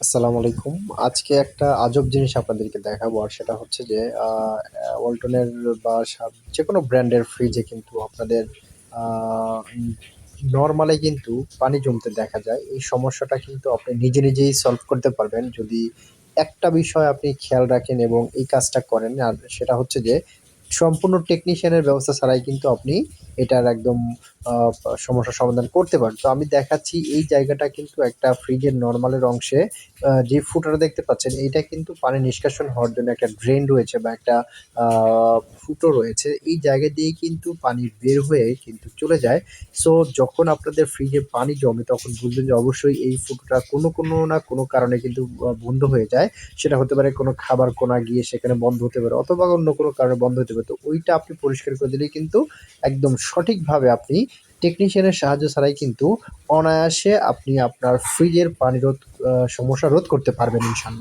আসসালামু আলাইকুম। আজকে একটা আজব জিনিস আপনাদেরকে দেখাবো। আর সেটা হচ্ছে যে ওয়ালটনের বা সা যেকোনো ব্র্যান্ডের ফ্রিজে কিন্তু আপনাদের নরমালি কিন্তু পানি জমতে দেখা যায়। এই সমস্যাটা কিন্তু আপনি নিজে, নিজেই সলভ করতে পারবেন যদি একটা বিষয় আপনি খেয়াল রাখেন এবং এই কাজটা করেন। আর সেটা হচ্ছে যে সম্পূর্ণ টেকনিশিয়ানের ব্যবস্থা ছাড়াই কিন্তু আপনি এটার একদম সমস্যার সমাধান করতে পারেন। তো আমি দেখাচ্ছি এই জায়গাটা কিন্তু একটা ফ্রিজের নর্মালের অংশে যে ফুটোটা দেখতে পাচ্ছেন এটা কিন্তু পানি নিষ্কাশন হওয়ার জন্য একটা ড্রেন রয়েছে বা একটা ফুটো রয়েছে। এই জায়গা দিয়েই কিন্তু পানি বের হয়ে কিন্তু চলে যায়। সো যখন আপনাদের ফ্রিজে পানি জমে তখন বুঝবেন যে অবশ্যই এই ফুটোটা কোনো, কোনো না কোনো কারণে কিন্তু বন্ধ হয়ে যায়। সেটা হতে পারে কোনো খাবার কোনা গিয়ে সেখানে বন্ধ হতে পারে অথবা অন্য কোনো কারণে বন্ধ হতে পারে। তো ওইটা আপনি পরিষ্কার করে দিলেই কিন্তু একদম সঠিকভাবে আপনি টেকনিশিয়ানের সাহায্য ছাড়াই কিন্তু অনায়াসে আপনি আপনার ফ্রিজের পানি রোধ সমস্যা রোধ করতে পারবেন ইনশাল্লাহ।